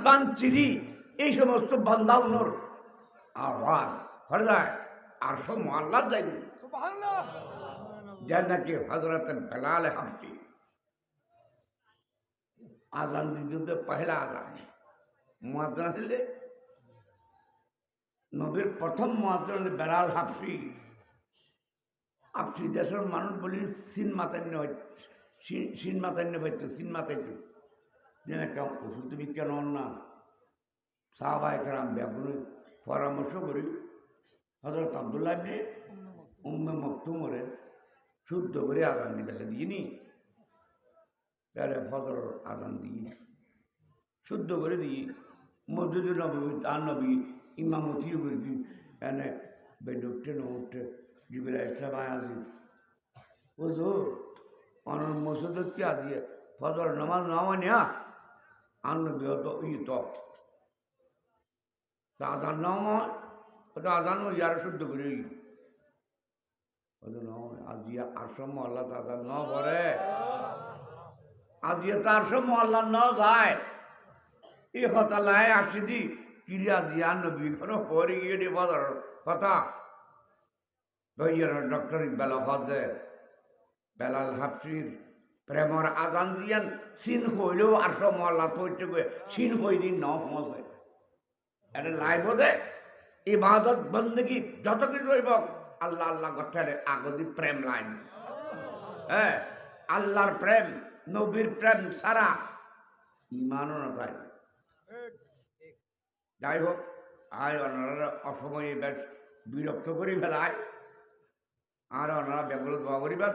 আসমান চিরি এই সমস্ত বান্দাউনর আওয়াজ হরে যায় আর সব মোয়াল্লার যাইবে। যার নাকি হজরত বেলাল হামসি আজান দিতে পহেলা আজান। মুয়াজ্জিন আসলে নবীর প্রথম হলে বেলাল হাফসি আপসি দেশের মানুষ বলি সিন মাতান্য সিন মাতান্য হইতো সিন মাতাইতো তুমি কেন না সাহাবা একরাম ব্যাগুনে পরামর্শ করি হজরত আবদুল্লাহ উম্মে মকতুমরে শুদ্ধ করে আজান দিবে দিইনি তাহলে ফজর আজান দিই শুদ্ধ করে দিই মসজিদুল নবী তার নবী ইমামতিও করে দিই এনে না উঠতে জিবিল ইসলাম আয়াজি বুঝো অনর মসজিদ কি দিয়ে ফজর নামাজ নামা নেয়া আন্ন বিহত ই তো আজান নামা ওটা আজান ইয়ার শুদ্ধ করে ওটা আসম আল্লাহ তাজা ন করে আজিয়া তার সময় আল্লাহ ন যায় এই হতালায় আসি দি কিরিয়া দিয়া নবী কোনো পরে গিয়ে বদর কথা ডক্টর হদে বেলাল হাফসির প্রেমর আজান দিয়ান, সিন হইলেও আর মহল্লা তৈরি করে সিন হই দিন ন পৌঁছে। এটা লাইব দে, ইবাদত, বন্দগি, যত কিছু হইব, আল্লাহ আল্লাহ গঠের আগদি প্রেম লাইন। হ্যাঁ আল্লাহর প্রেম, নবীর প্রেম সারা ইমানও না তাই। যাই হোক, আয় ওনারা অসময়ে বেশ বিরক্ত করি ফেলায়। আর ওনারা ব্যাগুলো দোয়া করিবেন।